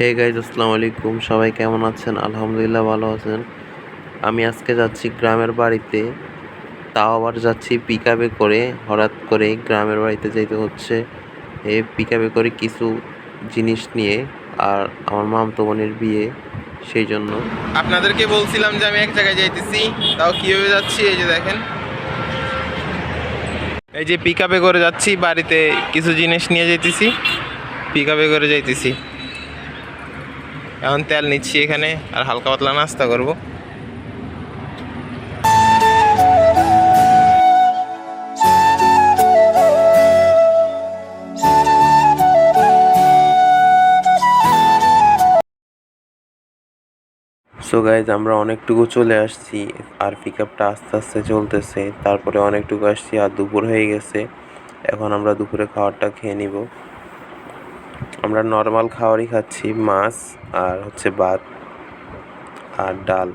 Hey guys আসসালামু আলাইকুম। সবাই কেমন আছেন? আলহামদুলিল্লাহ ভালো আছেন। আমি আজকে যাচ্ছি গ্রামের বাড়িতে। তাও আবার যাচ্ছি পিক করে। হঠাৎ করে গ্রামের বাড়িতে যেতে হচ্ছে। এ পিক করে কিছু জিনিস নিয়ে আর আমার মামতো বোনের বিয়ে, সেই জন্য। আপনাদেরকে বলছিলাম যে আমি এক জায়গায় যাইতেছি। তাও কীভাবে যাচ্ছি? এই যে দেখেন। এই যে পিক করে যাচ্ছি, বাড়িতে কিছু জিনিস নিয়ে যাইতেছি। পিক করে যাইতেছি। এখন তেল নিচ্ছি এখানে, আর হালকা পাতলা নাস্তা করব। সো গাইজ আমরা অনেকটুকু চলে আসছি, আর পিক আপটা আস্তে আস্তে চলতেছে। তারপরে অনেকটুকু আসছি, আর দুপুর হয়ে গেছে। এখন আমরা দুপুরে খাবারটা খেয়ে নিব। আমরা নর্মাল খাবারই খাচ্ছি, মাছ আর হচ্ছে ভাত আর ডাল।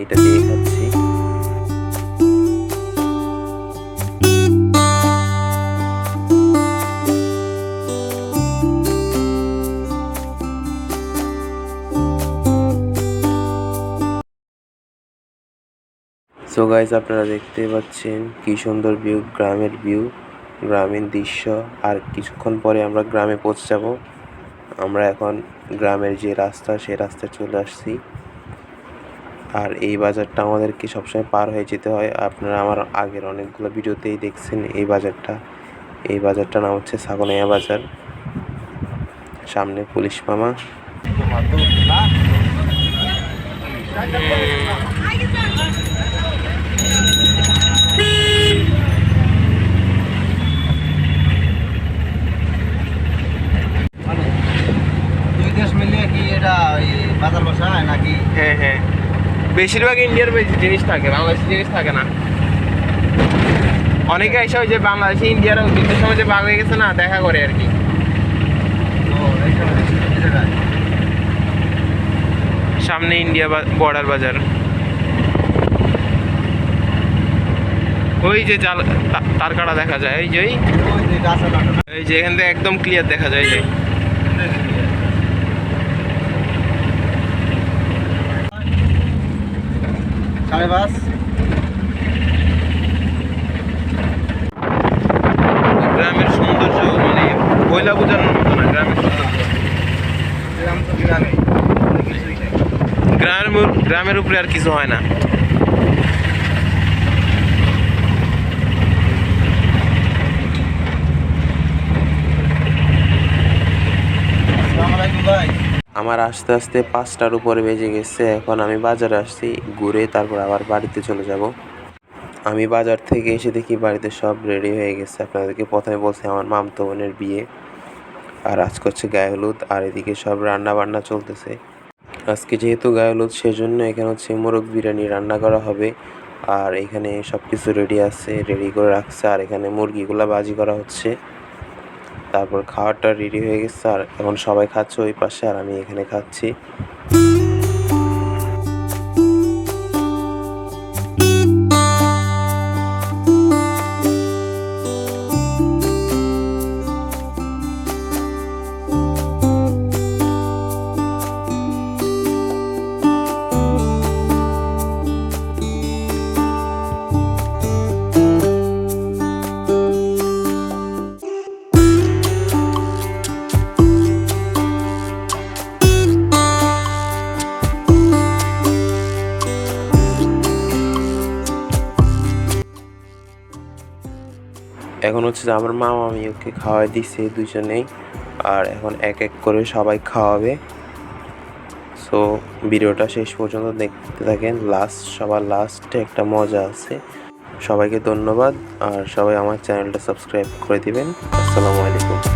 এটা দিয়ে খাচ্ছি। সো গাইজ আপনারা দেখতে পাচ্ছেন কি সুন্দর ভিউ গ্রামের ভিউ গ্রামীণ দৃশ্য। আর কিছুক্ষণ পরে আমরা গ্রামে পৌঁছে যাব আমরা এখন গ্রামের যে রাস্তা সেই রাস্তায় চলে আসছি। আর এই বাজারটা আমাদেরকে সবসময় পার হয়ে যেতে হয়। আপনারা আমার আগের অনেকগুলো ভিডিওতেই দেখছেন এই বাজারটা। এই বাজারটার নাম হচ্ছে সাগনাইয়া বাজার। সামনে পুলিশ মামা দেশ মিলিয়ে কি এটা ওই বাজার বসায় নাকি হ্যাঁ হ্যাঁ বেশিরভাগ ইন্ডিয়ার বেশি জিনিস থাকে বাংলাদেশি জিনিস থাকে না। অনেকে এসে ওই যে বাংলাদেশি ইন্ডিয়ার যুদ্ধের সময় যে ভাগ হয়ে গেছে না দেখা করে আর কি। সামনে ইন্ডিয়া বর্ডার বাজার। ওই যে জাল তার কাটা দেখা যায় এই যে ওই যে এই যে এখান থেকে একদম ক্লিয়ার দেখা যায় এই যে। সাড়ে পাঁচ গ্রামের সৌন্দর্য মানে কয়লা বোঝানোর মতো না গ্রামের গ্রামের গ্রামের উপরে আর কিছু হয় না আসসালামু আলাইকুম ভাই আমার আস্তে আস্তে পাঁচটার উপরে বেজে গেছে। এখন আমি বাজারে আসছি, ঘুরে তারপর আবার বাড়িতে চলে যাব। আমি বাজার থেকে এসে দেখি বাড়িতে সব রেডি হয়ে গেছে। আপনাদেরকে প্রথমে বলছি, আমার মামতো বোনের বিয়ে। আর আজকে হচ্ছে গায়ে হলুদ, আর এদিকে সব রান্না বান্না চলতেছে। আজকে যেহেতু গায়ে হলুদ, সেজন্য এখানে হচ্ছে মোরগ বিরিয়ানি রান্না করা হবে। আর এখানে সব কিছু রেডি আছে, রেডি করে রাখছে। আর এখানে মুরগিগুলা বাজি করা হচ্ছে। তারপর খাওয়াটা রেডি হয়ে গেছে আর এখন সবাই খাচ্ছে ওই পাশে আর আমি এখানে খাচ্ছি। এখন হচ্ছে যে আমার মা আমি ওকে খাওয়াই দিচ্ছে দুজনেই, আর এখন এক এক করে সবাই খাওয়াবে। সো ভিডিওটা শেষ পর্যন্ত দেখতে থাকেন। লাস্ট সবার লাস্টে একটা মজা আছে। সবাইকে ধন্যবাদ, আর সবাই আমার চ্যানেলটা সাবস্ক্রাইব করে দিবেন। আসসালামু আলাইকুম।